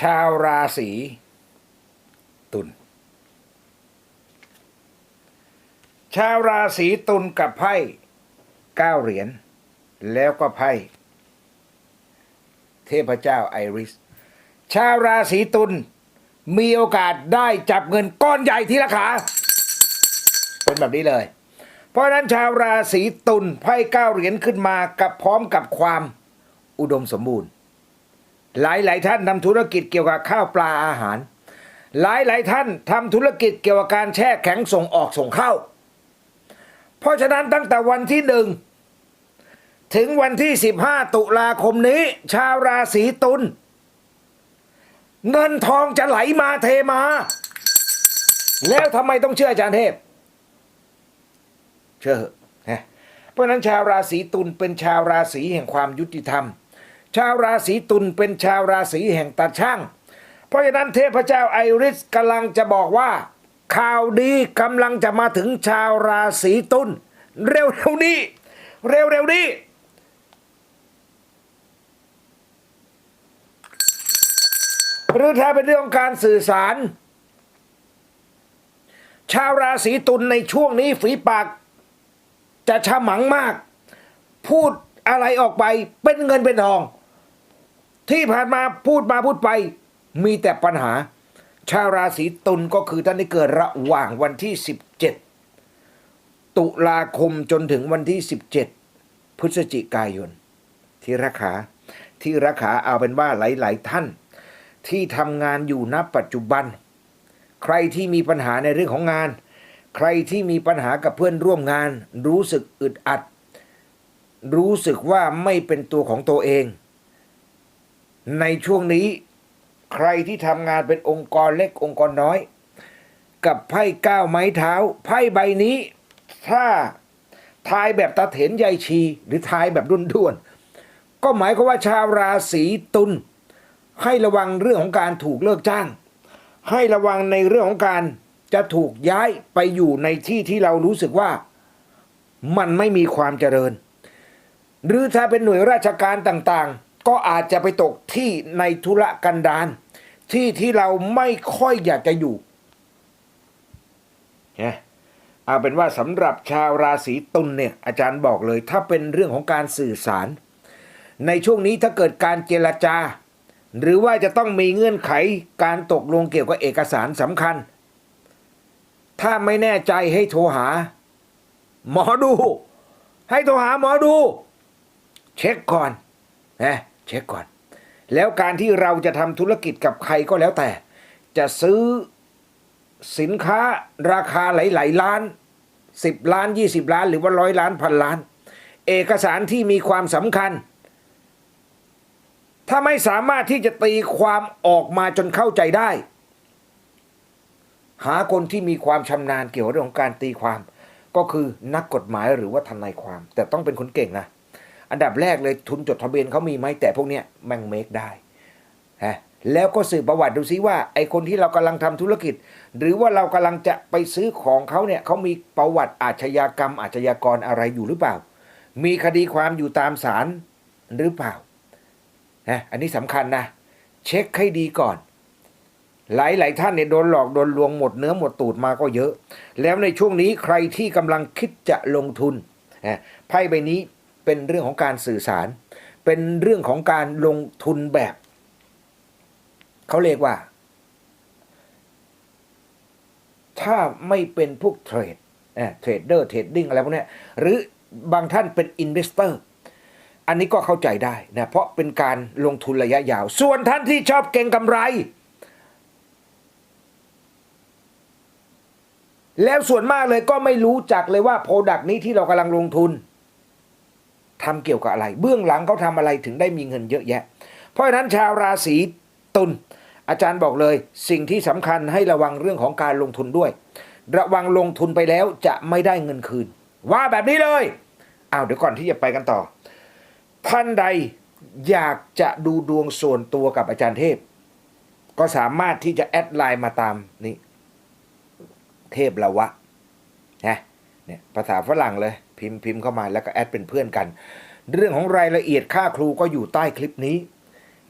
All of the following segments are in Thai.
ชาวราศีตุลชาวราศีตุลกับไพ่เก้าเหรียญแล้วก็ไพ่เทพเจ้าไอริส ชาวราศีตุลมีโอกาสได้จับเงินก้อนใหญ่ทีละขา เป็นแบบนี้เลย เพราะนั้นชาวราศีตุลไพ่เก้าเหรียญขึ้นมากับพร้อมกับความอุดมสมบูรณ์ หลายหลายๆท่านทำธุรกิจเกี่ยวกับข้าวปลาอาหารหลายหลายๆท่านทำธุรกิจเกี่ยวกับการแช่แข็งส่งออกส่งเข้า เพราะฉะนั้นตั้งแต่วันที่หนึ่งถึงวันที่ 15 ตุลาคมนี้ ชาวราศีตุลเงินทองจะไหลมาเทมา แล้วทำไมต้องเชื่ออาจารย์เทพ เชื่อเถอะนะเพราะฉะนั้นชาวราศีตุลเป็นชาวราศีแห่งความยุติธรรม ชาวราศีตุลเป็นชาวราศีแห่งตาช่าง เพราะฉะนั้นเทพเจ้าไอริสกำลังจะบอกว่า ข่าวดีกำลังจะมาถึงชาวราศีตุลเร็วๆนี้ เร็วๆนี้หรือถ้าเป็นเรื่องการสื่อสาร ชาวราศีตุลในช่วงนี้ฝีปาก จะฉมังมาก พูดอะไรออกไปเป็นเงินเป็นทอง ที่ผ่านมาพูดมาพูดไป มีแต่ปัญหา ชาวราศีตุลก็คือท่านที่เกิดระหว่างวันที่ 17 ตุลาคมจนถึงวันที่ 17 พฤศจิกายน ที่รักขาที่รักขาเอาเป็นว่าหลาย ๆ ท่าน ที่ทำงานอยู่ณปัจจุบัน ใครที่มีปัญหาในเรื่องของงาน ใครที่มีปัญหากับเพื่อนร่วมงาน รู้สึกอึดอัด รู้สึกว่าไม่เป็นตัวของตัวเอง ในช่วงนี้ใครที่ทำงานเป็นองค์กรเล็กองค์กรน้อย กับไพ่ก้าวไม้เท้า ไพ่ใบนี้ ถ้าทายแบบตาเถนยายชี หรือทายแบบรุ่นด้วน ก็หมายความว่าชาวราศีตุลให้ระวังเรื่องของการถูกเลิกจ้าง ให้ระวังในเรื่องของการจะถูกย้ายไปอยู่ในที่ที่เรารู้สึกว่ามันไม่มีความเจริญ หรือถ้าเป็นหน่วยราชการต่างๆ ก็อาจจะไปตกที่ในธุระกันดารที่ที่เราไม่ค่อยอยากจะอยู่เนี่ยเอาเป็นว่าสำหรับชาวราศีตุลเนี่ยอาจารย์บอกเลย ถ้าเป็นเรื่องของการสื่อสาร ในช่วงนี้ถ้าเกิดการเจรจา หรือว่าจะต้องมีเงื่อนไขการตกลงเกี่ยวกับเอกสารสำคัญ ถ้าไม่แน่ใจให้โทรหา หมอดู ให้โทรหาหมอดู เช็คก่อนนะ เช็คก่อน แล้วการที่เราจะทำธุรกิจกับใครก็แล้วแต่ จะซื้อสินค้าราคาหลายๆล้านสิบล้านยี่สิบล้าน หรือว่าร้อยล้านพันล้าน เอกสารที่มีความสำคัญ ถ้าไม่สามารถที่จะตีความออกมาจนเข้าใจได้ หาคนที่มีความชำนาญเกี่ยวกับเรื่องของการตีความ ก็คือนักกฎหมายหรือว่าทนายความ แต่ต้องเป็นคนเก่งนะ อันดับแรกเลยทุนจดทะเบียนเขามีไหมแต่พวกเนี้ยแม่งเมคได้ฮะแล้วก็สืบประวัติดูซิว่าไอคนที่เรากำลังทำธุรกิจ หรือว่าเรากำลังจะไปซื้อของเขาเนี่ยเขามีประวัติอาชญากรรม อาชญากรอะไรอยู่หรือเปล่า มีคดีความอยู่ตามศาลหรือเปล่านะอันนี้สำคัญนะ เช็คให้ดีก่อน หลายหลายท่านเนี่ยโดนหลอกโดนลวงหมดเนื้อหมดตูดมาก็เยอะ แล้วในช่วงนี้ใครที่กำลังคิดจะลงทุนนะไพ่ใบนี้ เป็นเรื่องของการสื่อสาร เป็นเรื่องของการลงทุนแบบ เขาเรียกว่า ถ้าไม่เป็นพวกเทรดเทรดเดอร์เทรดดิ้งอะไรพวกนี้หรือบางท่านเป็นอินเวสเตอร์อันนี้ก็เข้าใจได้นะเพราะเป็นการลงทุนระยะยาว ส่วนท่านที่ชอบเก่งกำไร แล้วส่วนมากเลยก็ไม่รู้จักเลยว่าโปรดักต์นี้ที่เรากำลังลงทุน ทำเกี่ยวกับอะไร เบื้องหลังเขาทำอะไรถึงได้มีเงินเยอะแยะ เพราะฉะนั้นชาวราศีตุลอาจารย์บอกเลย สิ่งที่สำคัญให้ระวังเรื่องของการลงทุนด้วย ระวังลงทุนไปแล้วจะไม่ได้เงินคืน ว่าแบบนี้เลยอ้าวเดี๋ยวก่อนที่จะไปกันต่อท่านใดอยากจะดูดวงส่วนตัวกับอาจารย์เทพ ก็สามารถที่จะแอดไลน์มาตามนี้ เทพละวะนะเนี่ยภาษาฝรั่งเลย พิมพ์พิมพ์เข้ามาแล้วก็แอดเป็นเพื่อนกัน เรื่องของรายละเอียดค่าครูก็อยู่ใต้คลิปนี้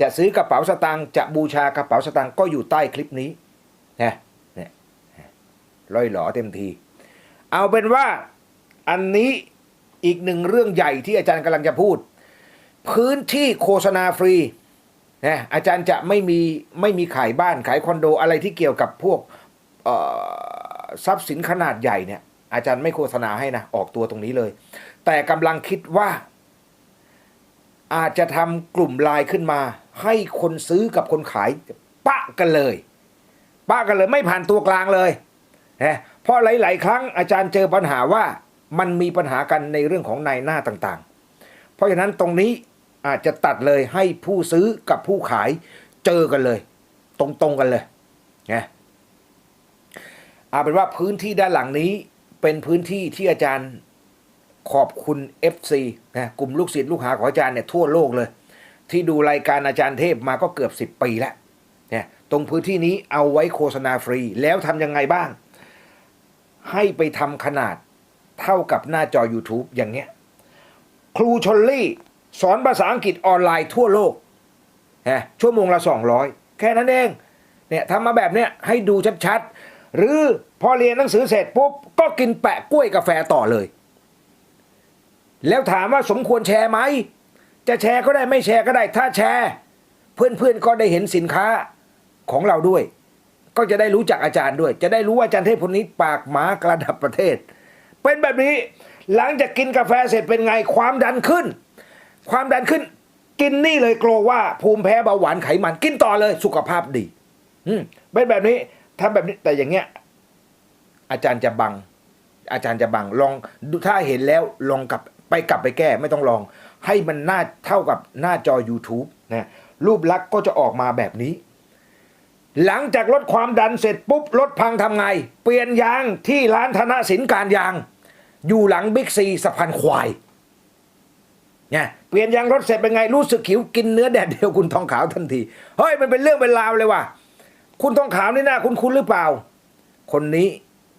จะซื้อกระเป๋าสตางค์จะบูชากระเป๋าสตางค์ก็อยู่ใต้คลิปนี้นะเนี่ยร้อยหลอเต็มที เอาเป็นว่าอันนี้อีกหนึ่งเรื่องใหญ่ที่อาจารย์กำลังจะพูด พื้นที่โฆษณาฟรีนะอาจารย์จะไม่มีไม่มีขายบ้านขายคอนโดอะไรที่เกี่ยวกับพวกทรัพย์สินขนาดใหญ่เนี่ย อาจารย์ไม่โฆษณาให้นะ ออกตัวตรงนี้เลย แต่กำลังคิดว่า อาจจะทำกลุ่มไลน์ขึ้นมา ให้คนซื้อกับคนขายปะกันเลย ปะกันเลยไม่ผ่านตัวกลางเลยนะเพราะหลาย ๆ ครั้งอาจารย์เจอปัญหาว่ามันมีปัญหากันในเรื่องของนายหน้าต่างๆ เพราะฉะนั้นตรงนี้อาจจะตัดเลยให้ผู้ซื้อกับผู้ขายเจอกันเลย ตรงๆกันเลยนะเอาเป็นว่าพื้นที่ด้านหลังนี้ เป็นพื้นที่ที่อาจารย์ขอบคุณ FC นะกลุ่มลูกศิษย์ลูกหาของอาจารย์เนี่ยทั่วโลกเลย ที่ดูรายการอาจารย์เทพมาก็เกือบ 10 ปีแล้วเนี่ยตรงพื้นที่นี้เอาไว้โฆษณาฟรีแล้วทำยังไงบ้าง ให้ไปทำขนาดเท่ากับหน้าจอ YouTube อย่างเงี้ยครูชลลี่ สอนภาษาอังกฤษออนไลน์ทั่วโลกนะชั่วโมงละ 200 แค่นั้นเองเนี่ยทำมาแบบเนี้ยให้ดูชัดๆ หรือพอเรียนหนังสือเสร็จปุ๊บก็กินแปะกล้วยกาแฟต่อเลย แล้วถามว่าสมควรแชร์ไหม จะแชร์ก็ได้ไม่แชร์ก็ได้ถ้าแชร์ เพื่อนๆก็ได้เห็นสินค้าของเราด้วย ก็จะได้รู้จักอาจารย์ด้วย จะได้รู้ว่าอาจารย์เทพคนนี้ปากหมากระดับประเทศ เป็นแบบนี้หลังจากกินกาแฟเสร็จเป็นไงความดันขึ้น ความดันขึ้น กินนี่เลยกลัวว่าภูมิแพ้เบาหวานไขมันกินต่อเลยสุขภาพดี อืเป็นแบบนี้ ทำแบบนี้แต่อย่างเงี้ย อาจารย์จะบัง อาจารย์จะบังลองถ้าเห็นแล้วลองกลับไปกลับไปแก้ไม่ต้องลอง ให้มันหน้าเท่ากับหน้าจอ YouTube นะรูปลักษณ์ก็จะออกมาแบบนี้ หลังจากลดความดันเสร็จปุ๊บรถพังทำไง เปลี่ยนยางที่ร้านธนสินการยาง อยู่หลังบิ๊กซีสะพานควายเนี่ยเปลี่ยนยางรถเสร็จเป็นไงรู้สึกหิวกินเนื้อแดดเดียวคุณทองขาวทันที เฮ้ยมันเป็นเรื่องเป็นราวเลยว่ะ คุณทองขาวนี่น่าคุณคุณหรือเปล่า คนนี้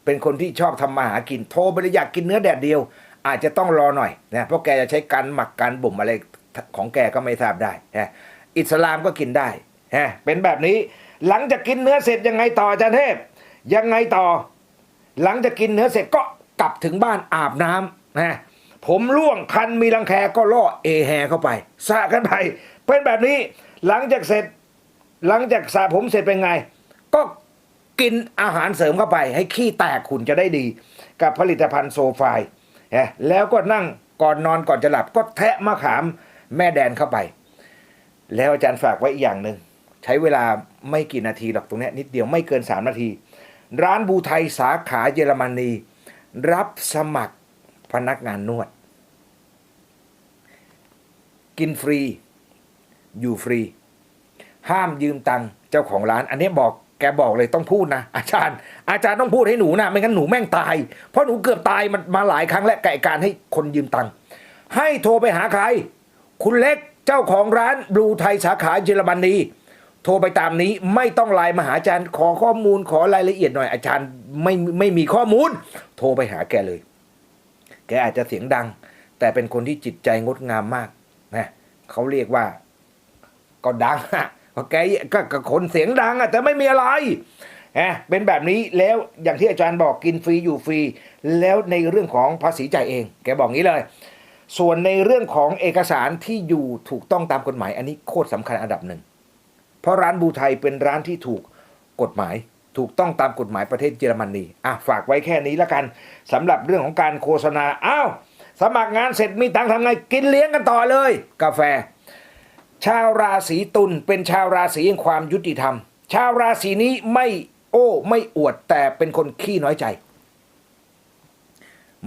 เป็นคนที่ชอบทำมาหากินโทรไปเลยอยากกินเนื้อแดดเดียว อาจจะต้องรอหน่อยนะเพราะแกจะใช้การหมักการบ่มอะไรของแกก็ไม่ทราบได้นะอิสลามก็กินได้นะเป็นแบบนี้หลังจากกินเนื้อเสร็จยังไงต่ออาจารย์เทพ ยังไงต่อ หลังจากกินเนื้อเสร็จก็กลับถึงบ้านอาบน้ำนะผมร่วงคันมีรังแคก็ล่อเอแฮเข้าไปสะกันไปเป็นแบบนี้หลังจากเสร็จ หลังจากสระผมเสร็จเป็นไง ก็กินอาหารเสริมเข้าไป ให้ขี้แตกขุนจะได้ดี กับผลิตภัณฑ์โซไฟเอ๊ะแล้วก็นั่งก่อนนอนก่อนจะหลับ ก็แทะมะขามแม่แดนเข้าไป แล้วอาจารย์ฝากไว้อีกอย่างหนึ่งใช้เวลาไม่กี่นาทีหรอกตรงนี้นิดเดียวไม่เกินสามนาที ร้านบูไทยสาขาเยอรมนี รับสมัครพนักงานนวด กินฟรี อยู่ฟรี ห้ามยืมตังค์เจ้าของร้าน อันนี้บอกแกบอกเลยต้องพูดนะอาจารย์ อาจารย์ต้องพูดให้หนูนะ ไม่งั้นหนูแม่งตาย เพราะหนูเกือบตายมันมาหลายครั้งและไก่การให้คนยืมตังค์ให้โทรไปหาใคร คุณเล็กเจ้าของร้านบลูไทยสาขาเยอรมนีโทรไปตามนี้ไม่ต้องไลน์มาหาอาจารย์ขอข้อมูลขอรายละเอียดหน่อยอาจารย์ไม่ไม่มีข้อมูล โทรไปหาแกเลย แกอาจจะเสียงดัง แต่เป็นคนที่จิตใจงดงามมากนะเขาเรียกว่าก็ดังอะ ก็แกก็ก็คนเสียงดังอะแต่ไม่มีอะไรแหมเป็นแบบนี้แล้วอย่างที่อาจารย์บอกกินฟรีอยู่ฟรี แล้วในเรื่องของภาษีจ่ายเอง แกบอกงี้เลย ส่วนในเรื่องของเอกสารที่อยู่ถูกต้องตามกฎหมาย อันนี้โคตรสำคัญอันดับหนึ่ง เพราะร้านบูไทยเป็นร้านที่ถูกกฎหมายถูกต้องตามกฎหมายประเทศเยอรมนีอะฝากไว้แค่นี้ละกันสำหรับเรื่องของการโฆษณาอ้าวสมัครงานเสร็จมีตังค์ทำไงกินเลี้ยงกันต่อเลย กาแฟ ชาวราศีตุลเป็นชาวราศีแห่งความยุติธรรม ชาวราศีนี้ไม่โอ้ไม่อวดแต่เป็นคนขี้น้อยใจ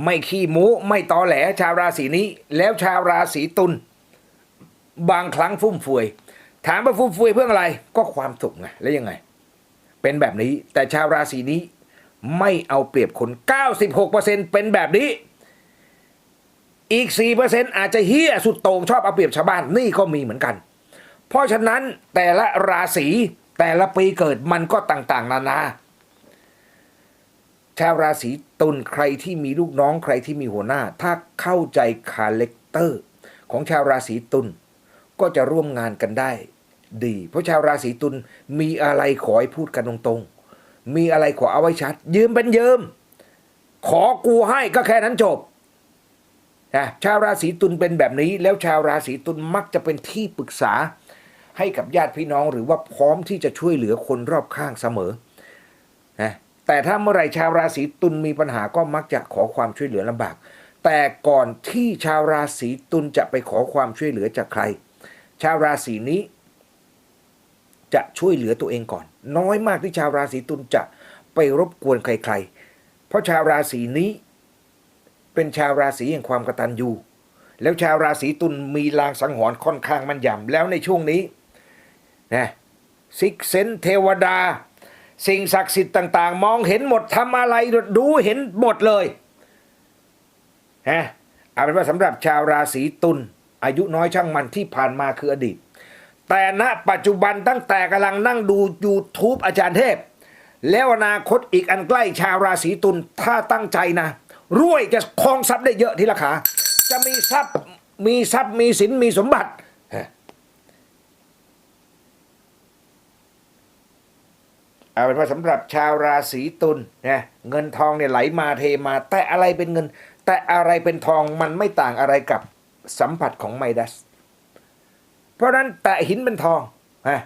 ไม่ขี้หมูไม่ตอแหล ชาวราศีนี้แล้วชาวราศีตุลบางครั้งฟุ่มเฟือยถามว่าฟุ่มเฟือยเพื่ออะไรก็ความสุขไงแล้วยังไง เป็นแบบนี้แต่ชาวราศีนี้ไม่เอาเปรียบคน 96%เป็นแบบนี้ อีก 4%อาจจะเฮี้ยสุดโต่งชอบเอาเปรียบชาวบ้านนี่ก็มีเหมือนกัน เพราะฉะนั้นแต่ละราศีแต่ละปีเกิดมันก็ต่างๆ นานา ชาวราศีตุลใครที่มีลูกน้องใครที่มีหัวหน้า ถ้าเข้าใจคาแรคเตอร์ของชาวราศีตุลก็จะร่วมงานกันได้ดี เพราะชาวราศีตุลมีอะไรขอให้พูดกันตรงๆ มีอะไรขอเอาไว้ชัด ยืมเป็นยืม ขอกูให้ก็แค่นั้นจบ นะชาวราศีตุลเป็นแบบนี้ แล้วชาวราศีตุลมักจะเป็นที่ปรึกษา ให้กับญาติพี่น้องหรือว่าพร้อมที่จะช่วยเหลือคนรอบข้างเสมอนะแต่ถ้าเมื่อไรชาวราศีตุลมีปัญหาก็มักจะขอความช่วยเหลือลำบาก แต่ก่อนที่ชาวราศีตุลจะไปขอความช่วยเหลือจากใคร ชาวราศีนี้ จะช่วยเหลือตัวเองก่อน น้อยมากที่ชาวราศีตุลจะไปรบกวนใคร ๆ เพราะชาวราศีนี้ เป็นชาวราศีแห่งความกระตัญญูแล้วชาวราศีตุลมีลางสังหรณ์ค่อนข้างมันยำแล้วในช่วงนี้นะซิกเซนเทวดา สิ่งศักดิ์สิทธิ์ต่าง ๆ มองเห็นหมดทำอะไรดูเห็นหมดเลยฮะเอาเป็นว่าสำหรับชาวราศีตุลอายุน้อยช่างมันที่ผ่านมาคืออดีต แต่ณปัจจุบันตั้งแต่กำลังนั่งดู YouTube อาจารย์เทพ แล้วอนาคตอีกอันใกล้ชาวราศีตุลถ้าตั้งใจนะ รวยจะครองทรัพย์ได้เยอะทีละขา จะมีทรัพย์มีทรัพย์มีสินมีสมบัติเอาเป็นว่าสำหรับชาวราศีตุลนะเงินทองเนี่ยไหลมาเทมา แต่อะไรเป็นเงิน แต่อะไรเป็นทองมันไม่ต่างอะไรกับสัมผัสของไมดัส เพราะฉะนั้นแตะหินเป็นทองฮะ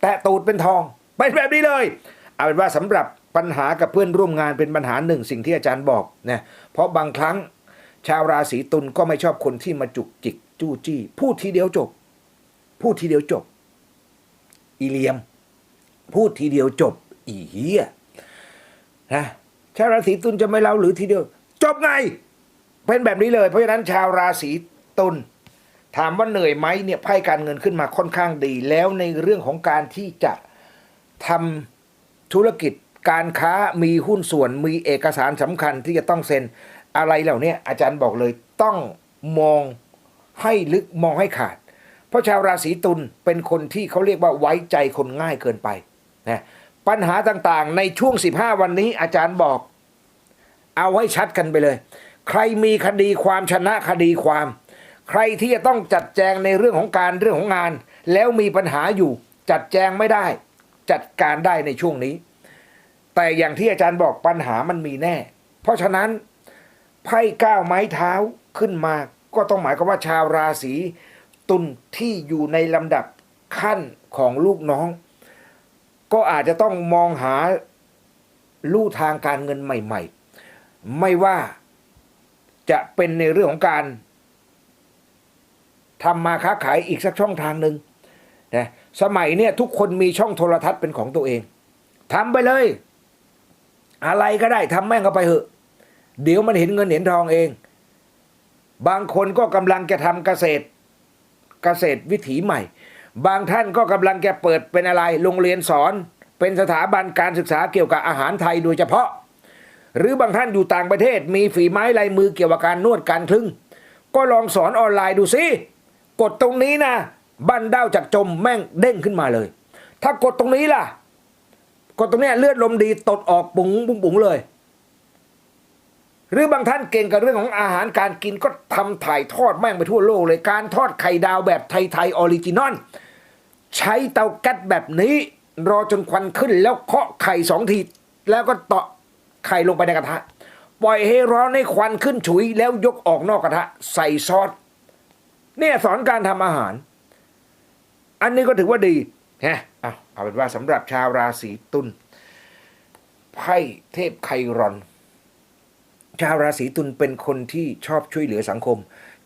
แตะตูดเป็นทองเป็นแบบนี้เลย เอาเป็นว่าสำหรับ ปัญหากับเพื่อนร่วมงานเป็นปัญหาหนึ่งสิ่งที่อาจารย์บอกนะเพราะบางครั้งชาวราศีตุลก็ไม่ชอบคนที่มาจุกจิกจู้จี้ พูดทีเดียวจบ พูดทีเดียวจบ อีเลียม พูดทีเดียวจบ อีเหี้ยนะชาวราศีตุลจะไม่เล่าหรือทีเดียว จบไง เป็นแบบนี้เลย เพราะฉะนั้นชาวราศีตุลถามว่าเหนื่อยไหมเนี่ยไพ่การเงินขึ้นมาค่อนข้างดี แล้วในเรื่องของการที่จะทำธุรกิจ การค้ามีหุ้นส่วนมีเอกสารสำคัญที่จะต้องเซ็นอะไรเหล่านี้อาจารย์บอกเลยต้องมองให้ลึกมองให้ขาด เพราะชาวราศีตุลเป็นคนที่เขาเรียกว่าไว้ใจคนง่ายเกินไปนะปัญหาต่างๆ ในช่วง 15 วันนี้อาจารย์บอก เอาให้ชัดกันไปเลย ใครมีคดีความชนะคดีความ ใครที่จะต้องจัดแจงในเรื่องของการเรื่องของงาน แล้วมีปัญหาอยู่จัดแจงไม่ได้ จัดการได้ในช่วงนี้ แต่อย่างที่อาจารย์บอกปัญหามันมีแน่ เพราะฉะนั้นไพ่ก้าวไม้เท้าขึ้นมา ก็ต้องหมายความว่าชาวราศีตุลที่อยู่ในลำดับขั้นของลูกน้อง ก็อาจจะต้องมองหาลู่ทางการเงินใหม่ ๆ ไม่ว่าจะเป็นในเรื่องของการทำมาค้าขายอีกสักช่องทางหนึ่งนะสมัยเนี่ยทุกคนมีช่องโทรทัศน์เป็นของตัวเองทำไปเลย อะไรก็ได้ทำแม่งเข้าไปเถอะ เดี๋ยวมันเห็นเงินเห็นทองเอง บางคนก็กำลังจะทำเกษตร เกษตรวิถีใหม่ บางท่านก็กำลังจะเปิดเป็นอะไร โรงเรียนสอน เป็นสถาบันการศึกษาเกี่ยวกับอาหารไทยโดยเฉพาะ หรือบางท่านอยู่ต่างประเทศ มีฝีไม้ลายมือเกี่ยวกับการนวดการคลึง ก็ลองสอนออนไลน์ดูสิกดตรงนี้นะบันเด้าจากจมแม่งเด้งขึ้นมาเลย ถ้ากดตรงนี้ล่ะ กดตรงเนี้ยเลือดลมดีตดออกปุ๋งปุ๋งปุ๋งเลย หรือบางท่านเก่งกับเรื่องของอาหารการกินก็ทำถ่ายทอดแม่งไปทั่วโลกเลยการทอดไข่ดาวแบบไทยๆออริจินอลใช้เตาแก๊สแบบนี้ รอจนควันขึ้นแล้วเคาะไข่สองทีแล้วก็เตาะไข่ลงไปในกระทะ ปล่อยให้ร้อนให้ควันขึ้นฉุย แล้วยกออกนอกกระทะ ใส่ซอสเนี่ยสอนการทำอาหาร อันนี้ก็ถือว่าดี ฮะเอาเอาเป็นว่าสำหรับชาวราศีตุลไพ่เทพไครอน ชาวราศีตุลเป็นคนที่ชอบช่วยเหลือสังคม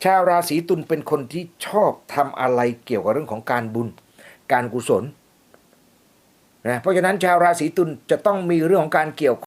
ชาวราศีตุลเป็นคนที่ชอบทำอะไรเกี่ยวกับเรื่องของการบุญ การกุศลนะเพราะฉะนั้นชาวราศีตุลจะต้องมีเรื่องของการเกี่ยว